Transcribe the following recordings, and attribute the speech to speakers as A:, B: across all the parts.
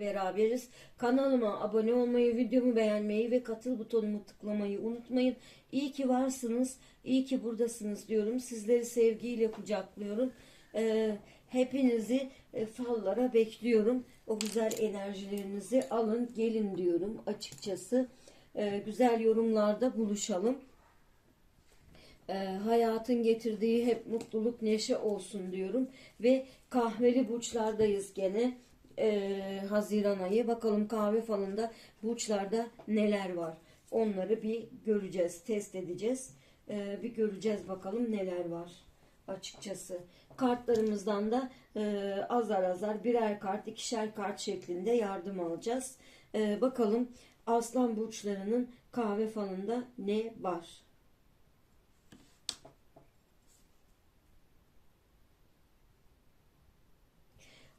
A: beraberiz. Kanalıma abone olmayı, videomu beğenmeyi ve katıl butonumu tıklamayı unutmayın. İyi ki varsınız, iyi ki buradasınız diyorum. Sizleri sevgiyle kucaklıyorum. Ee, hepinizi e, fallara bekliyorum. O güzel enerjilerinizi alın, gelin diyorum açıkçası. Ee, güzel yorumlarda buluşalım. Ee, hayatın getirdiği hep mutluluk, neşe olsun diyorum. Ve kahveli burçlardayız gene. Ee, Haziran ayı. Bakalım kahve falında burçlarda neler var. Onları bir göreceğiz, test edeceğiz. Ee, bir göreceğiz bakalım neler var açıkçası. Kartlarımızdan da e, azar azar birer kart, ikişer kart şeklinde yardım alacağız. Ee, bakalım aslan burçlarının kahve falında ne var?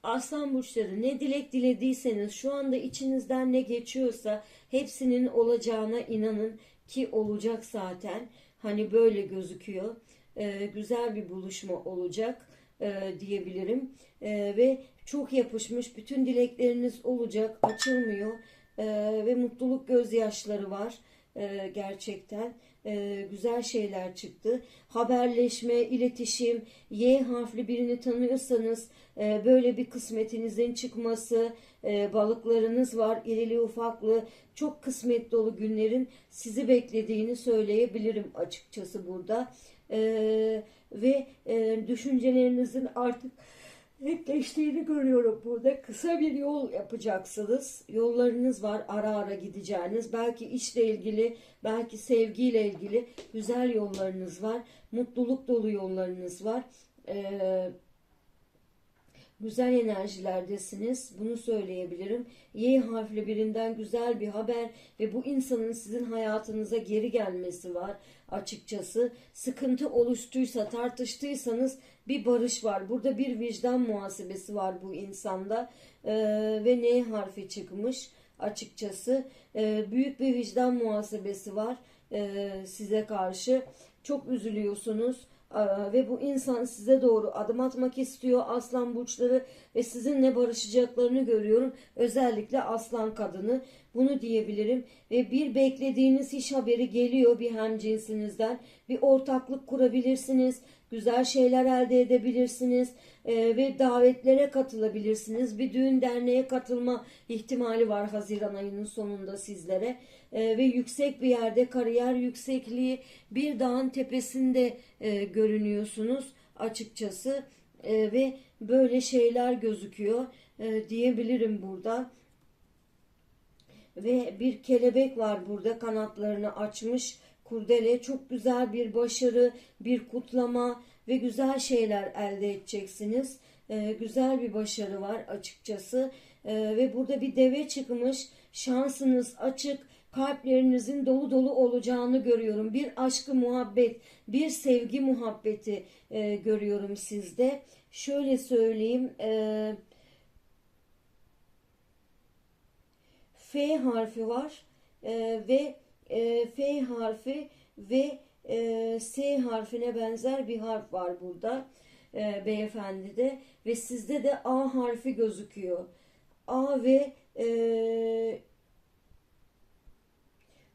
A: Aslan burçları ne dilek dilediyseniz şu anda içinizden ne geçiyorsa hepsinin olacağına inanın ki olacak zaten. Hani böyle gözüküyor. Ee, güzel bir buluşma olacak e, diyebilirim. Ee, ve çok yapışmış bütün dilekleriniz olacak açılmıyor Ee, ve mutluluk gözyaşları var Ee, gerçekten Ee, güzel şeyler çıktı. Haberleşme, iletişim, Y harfli birini tanıyorsanız e, böyle bir kısmetinizin çıkması, e, balıklarınız var, irili ufaklı, çok kısmet dolu günlerin sizi beklediğini söyleyebilirim açıkçası burada. Ve e, düşüncelerinizin artık netleştiğini görüyorum burada. Kısa bir yol yapacaksınız. Yollarınız var ara ara gideceğiniz. Belki işle ilgili, belki sevgiyle ilgili güzel yollarınız var. Mutluluk dolu yollarınız var. Ee, güzel enerjilerdesiniz. Bunu söyleyebilirim. Y harfli birinden güzel bir haber ve bu insanın sizin hayatınıza geri gelmesi var açıkçası. Sıkıntı oluştuysa, tartıştıysanız bir barış var. Burada bir vicdan muhasebesi var bu insanda Ee, ve N harfi çıkmış açıkçası. Ee, büyük bir vicdan muhasebesi var ee, size karşı. Çok üzülüyorsunuz. Ve bu insan size doğru adım atmak istiyor aslan burçları ve sizinle barışacaklarını görüyorum. Özellikle aslan kadını bunu diyebilirim ve bir beklediğiniz iş haberi geliyor bir hemcinsinizden. Bir ortaklık kurabilirsiniz. Güzel şeyler elde edebilirsiniz Ee, ve davetlere katılabilirsiniz. Bir düğün derneğe katılma ihtimali var Haziran ayının sonunda sizlere. Ee, ve yüksek bir yerde kariyer yüksekliği bir dağın tepesinde e, görünüyorsunuz açıkçası Ee, ve böyle şeyler gözüküyor e, diyebilirim burada ve bir kelebek var burada kanatlarını açmış. Kurdele çok güzel bir başarı bir kutlama ve güzel şeyler elde edeceksiniz. Ee, güzel bir başarı var açıkçası. Ee, ve burada bir deve çıkmış. Şansınız açık. Kalplerinizin dolu dolu olacağını görüyorum. Bir aşkı muhabbet, bir sevgi muhabbeti e, görüyorum sizde. Şöyle söyleyeyim, e, F harfi var e, ve e, F harfi ve e, S harfine benzer bir harf var burada e, beyefendide ve sizde de A harfi gözüküyor. A ve e,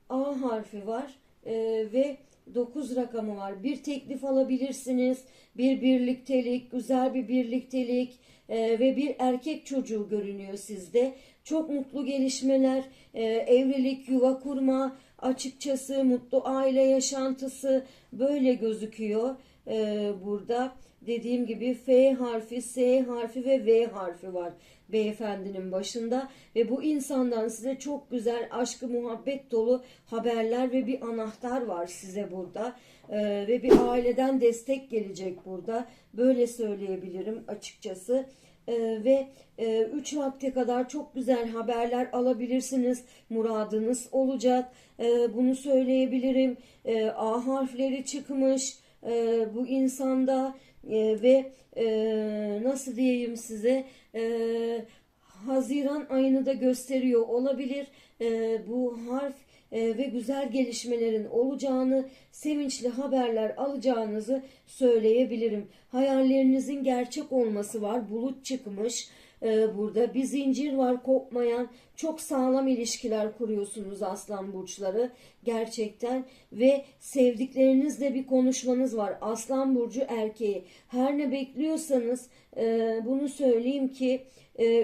A: A harfi var e, ve 9 rakamı var. Bir teklif alabilirsiniz. Bir birliktelik, güzel bir birliktelik e, ve bir erkek çocuğu görünüyor sizde. Çok mutlu gelişmeler, e, evlilik, yuva kurma, açıkçası mutlu aile yaşantısı böyle gözüküyor e, burada. Dediğim gibi F harfi, S harfi ve V harfi var beyefendinin başında ve bu insandan size çok güzel aşkı muhabbet dolu haberler ve bir anahtar var size burada Ee, ve bir aileden destek gelecek burada böyle söyleyebilirim açıkçası Ee, ve 3 vakte kadar çok güzel haberler alabilirsiniz. Muradınız olacak. Ee, bunu söyleyebilirim. Ee, A harfleri çıkmış. Bu insanda e, ve e, nasıl diyeyim size? E, Haziran ayını da gösteriyor olabilir. E, bu harf e, ve güzel gelişmelerin olacağını, sevinçli haberler alacağınızı söyleyebilirim. Hayallerinizin gerçek olması var. Bulut çıkmış. e, burada. Bir zincir var kopmayan. Çok sağlam ilişkiler kuruyorsunuz aslan burçları gerçekten ve sevdiklerinizle bir konuşmanız var. Aslan burcu erkeği. Her ne bekliyorsanız e, bunu söyleyeyim ki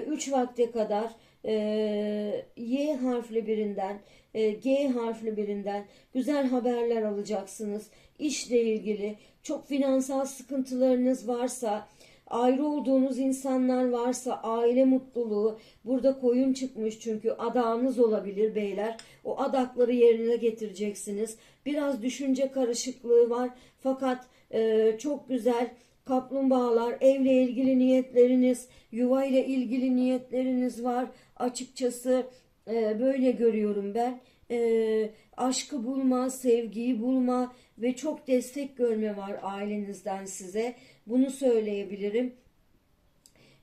A: 3 vakte kadar e, Y harfli birinden, e, G harfli birinden güzel haberler alacaksınız. İşle ilgili çok finansal sıkıntılarınız varsa, ayrı olduğunuz insanlar varsa aile mutluluğu burada koyun çıkmış çünkü adağınız olabilir beyler. O adakları yerine getireceksiniz. Biraz düşünce karışıklığı var fakat e, çok güzel kaplumbağalar, evle ilgili niyetleriniz, yuva ile ilgili niyetleriniz var. Açıkçası e, böyle görüyorum ben. E, aşkı bulma, sevgiyi bulma ve çok destek görme var ailenizden size. Bunu söyleyebilirim.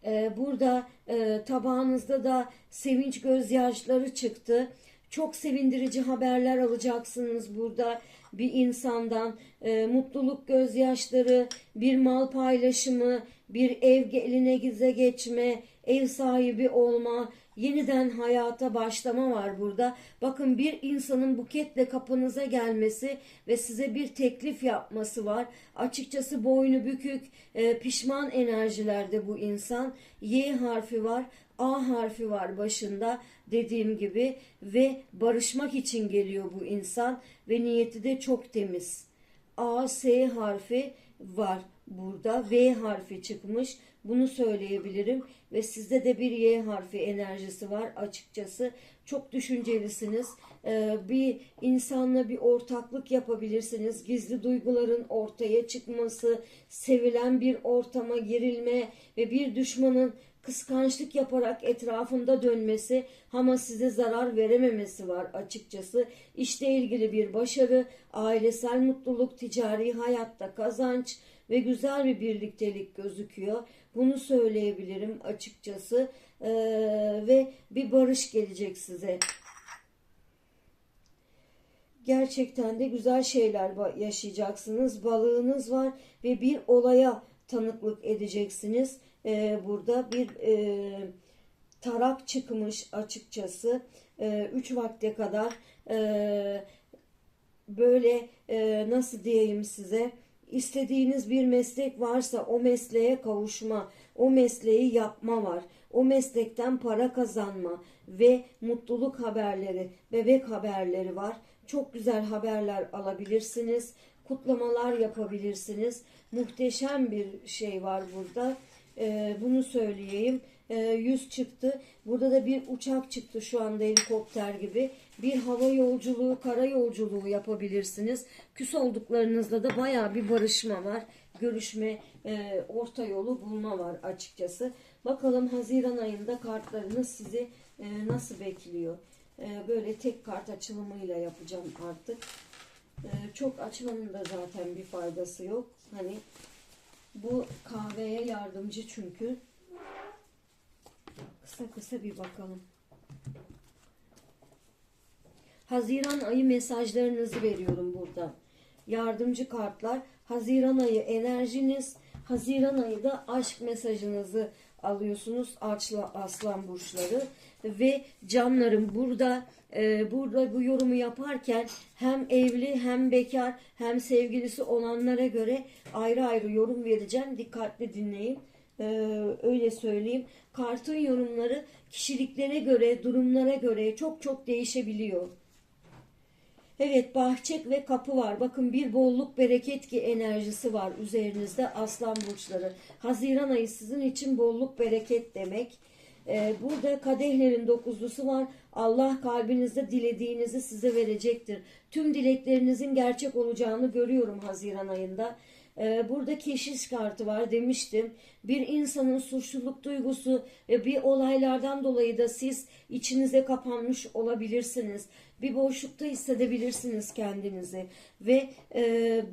A: Ee, burada e, tabağınızda da sevinç gözyaşları çıktı. Çok sevindirici haberler alacaksınız burada bir insandan. E, mutluluk gözyaşları, bir mal paylaşımı, bir ev eline gize geçme, ev sahibi olma, yeniden hayata başlama var burada. Bakın bir insanın buketle kapınıza gelmesi ve size bir teklif yapması var. Açıkçası boynu bükük, e, pişman enerjilerde bu insan. Y harfi var. A harfi var başında dediğim gibi ve barışmak için geliyor bu insan ve niyeti de çok temiz. A, S harfi var burada. V harfi çıkmış. Bunu söyleyebilirim ve sizde de bir Y harfi enerjisi var açıkçası. Çok düşüncelisiniz. Ee, bir insanla bir ortaklık yapabilirsiniz. Gizli duyguların ortaya çıkması, sevilen bir ortama girilme ve bir düşmanın kıskançlık yaparak etrafında dönmesi ama size zarar verememesi var açıkçası. İşle ilgili bir başarı, ailesel mutluluk, ticari hayatta kazanç ve güzel bir birliktelik gözüküyor. Bunu söyleyebilirim açıkçası Ee, ve bir barış gelecek size. Gerçekten de güzel şeyler yaşayacaksınız. Balığınız var ve bir olaya tanıklık edeceksiniz. Ee, burada bir e, tarak çıkmış açıkçası. 3 vakte kadar e, böyle e, nasıl diyeyim size istediğiniz bir meslek varsa o mesleğe kavuşma, o mesleği yapma var. O meslekten para kazanma ve mutluluk haberleri, bebek haberleri var. Çok güzel haberler alabilirsiniz. Kutlamalar yapabilirsiniz. Muhteşem bir şey var burada. Ee, bunu söyleyeyim. Ee, yüz çıktı. Burada da bir uçak çıktı şu anda helikopter gibi. Bir hava yolculuğu, kara yolculuğu yapabilirsiniz. Küs olduklarınızda da baya bir barışma var. Görüşme, e, orta yolu bulma var açıkçası. Bakalım Haziran ayında kartlarınız sizi e, nasıl bekliyor? E, böyle tek kart açılımıyla yapacağım artık. E, çok açmanın da zaten bir faydası yok. Hani bu kahveye yardımcı çünkü. Kısa kısa bir bakalım. Haziran ayı mesajlarınızı veriyorum burada. Yardımcı kartlar. Haziran ayı enerjiniz. Haziran ayı da aşk mesajınızı alıyorsunuz. Açla aslan burçları ve canlarım burada e, burada bu yorumu yaparken hem evli hem bekar hem sevgilisi olanlara göre ayrı ayrı yorum vereceğim. Dikkatli dinleyin. Ee, öyle söyleyeyim. Kartın yorumları kişiliklere göre, durumlara göre çok çok değişebiliyor. Evet bahçek ve kapı var. Bakın bir bolluk bereket ki enerjisi var üzerinizde aslan burçları. Haziran ayı sizin için bolluk bereket demek. Ee, burada kadehlerin dokuzlusu var. Allah kalbinizde dilediğinizi size verecektir. Tüm dileklerinizin gerçek olacağını görüyorum Haziran ayında. Ee, burada keşiş kartı var demiştim. Bir insanın suçluluk duygusu ve bir olaylardan dolayı da siz içinize kapanmış olabilirsiniz. Bir boşlukta hissedebilirsiniz kendinizi ve e,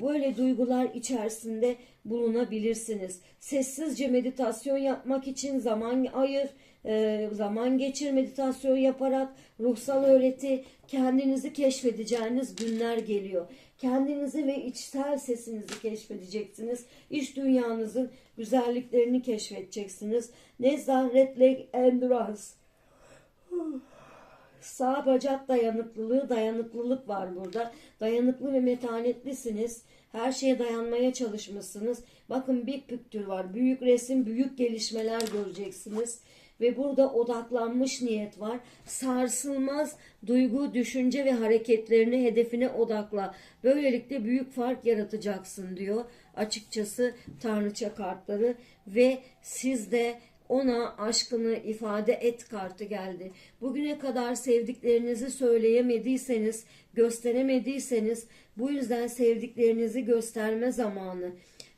A: böyle duygular içerisinde bulunabilirsiniz. Sessizce meditasyon yapmak için zaman ayır e, zaman geçir meditasyon yaparak ruhsal öğreti kendinizi keşfedeceğiniz günler geliyor. Kendinizi ve içsel sesinizi keşfedeceksiniz. İç dünyanızın güzelliklerini keşfedeceksiniz. Nezahretle endurance. Sağ bacak dayanıklılığı, dayanıklılık var burada. Dayanıklı ve metanetlisiniz. Her şeye dayanmaya çalışmışsınız. Bakın bir püktür var. Büyük resim, büyük gelişmeler göreceksiniz. Ve burada odaklanmış niyet var. Sarsılmaz duygu, düşünce ve hareketlerini hedefine odakla. Böylelikle büyük fark yaratacaksın diyor. Açıkçası tanrıça kartları ve siz de ona aşkını ifade et kartı geldi. Bugüne kadar sevdiklerinizi söyleyemediyseniz, gösteremediyseniz bu yüzden sevdiklerinizi gösterme zamanı,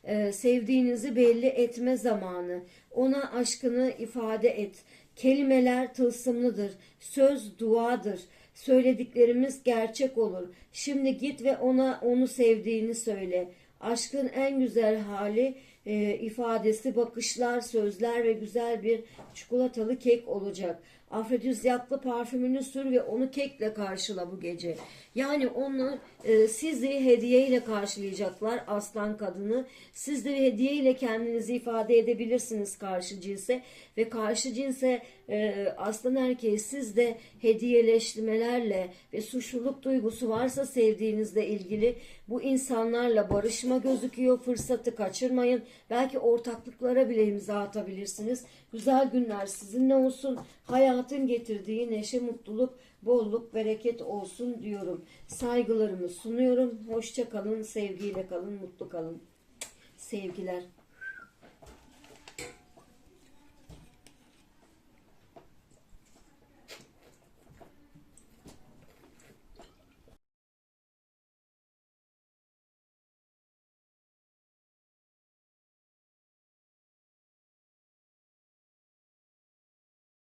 A: e, sevdiğinizi belli etme zamanı, ona aşkını ifade et. Kelimeler tılsımlıdır, söz duadır. Söylediklerimiz gerçek olur. Şimdi git ve ona onu sevdiğini söyle. Aşkın en güzel hali e, ifadesi, bakışlar, sözler ve güzel bir çikolatalı kek olacak. Afrodizyaklı parfümünü sür ve onu kekle karşıla bu gece. Yani onlar e, sizi hediyeyle karşılayacaklar aslan kadını. Siz de hediyeyle kendinizi ifade edebilirsiniz karşı cinse ve karşı cinse e, aslan erkeği siz de hediyeleştirmelerle ve suçluluk duygusu varsa sevdiğinizle ilgili bu insanlarla barışma gözüküyor. Fırsatı kaçırmayın. Belki ortaklıklara bile imza atabilirsiniz. Güzel günler sizinle olsun. Hayatın getirdiği neşe, mutluluk, bolluk, bereket olsun diyorum. Saygılarımı sunuyorum. Hoşça kalın, sevgiyle kalın, mutlu kalın. Sevgiler.